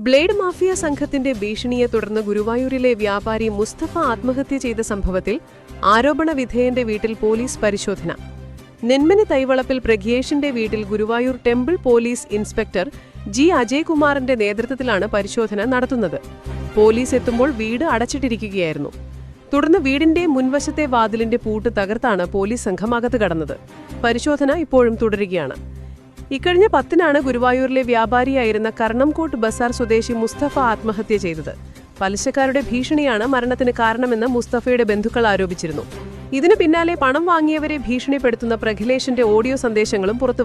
blade mafia സംഘത്തിന്റെ ഭീഷണിയെ തുടർന്ന് ഗുരുവായൂരിലെ വ്യാപാരി മുസ്തഫ ആത്മഹത്യ ചെയ്ത സംഭവത്തിൽ ആരോപണ വിധേയന്റെ വീട്ടിൽ പോലീസ് പരിശോധന. നെന്മനി തൈവളപ്പിൽ പ്രഗ്യേഷിന്റെ വീട്ടിൽ Guruvayur temple police inspector G അജയ്കുമാറിന്റെ നേതൃത്വത്തിലാണ് പരിശോധന നടത്തുന്നത്. പോലീസ് എത്തുമ്പോൾ വീട് അടച്ചിട്ടിരിക്കുകയായിരുന്നു. തുടർന്ന് വീടിന്റെ മുൻവശത്തെ വാതിലിന്റെ പൂട്ട് തകർത്താണ് പോലീസ് സംഘം അകത്ത് കടന്നത്. പരിശോധന ഇപ്പോഴും തുടരുകയാണ്. ഇക്കഴിഞ്ഞ പത്തിനാണ് ഗുരുവായൂരിലെ വ്യാപാരിയായിരുന്ന കർണംകോട്ട് ബസാർ സ്വദേശി മുസ്തഫ ആത്മഹത്യ ചെയ്തത്. പലിശക്കാരുടെ ഭീഷണിയാണ് മരണത്തിന് കാരണമെന്ന് മുസ്തഫയുടെ ബന്ധുക്കൾ ആരോപിച്ചിരുന്നു. ഇതിനു പിന്നാലെ പണം വാങ്ങിയവരെ ഭീഷണിപ്പെടുത്തുന്ന പ്രഖിലേഷിന്റെ ഓഡിയോ സന്ദേശങ്ങളും പുറത്തു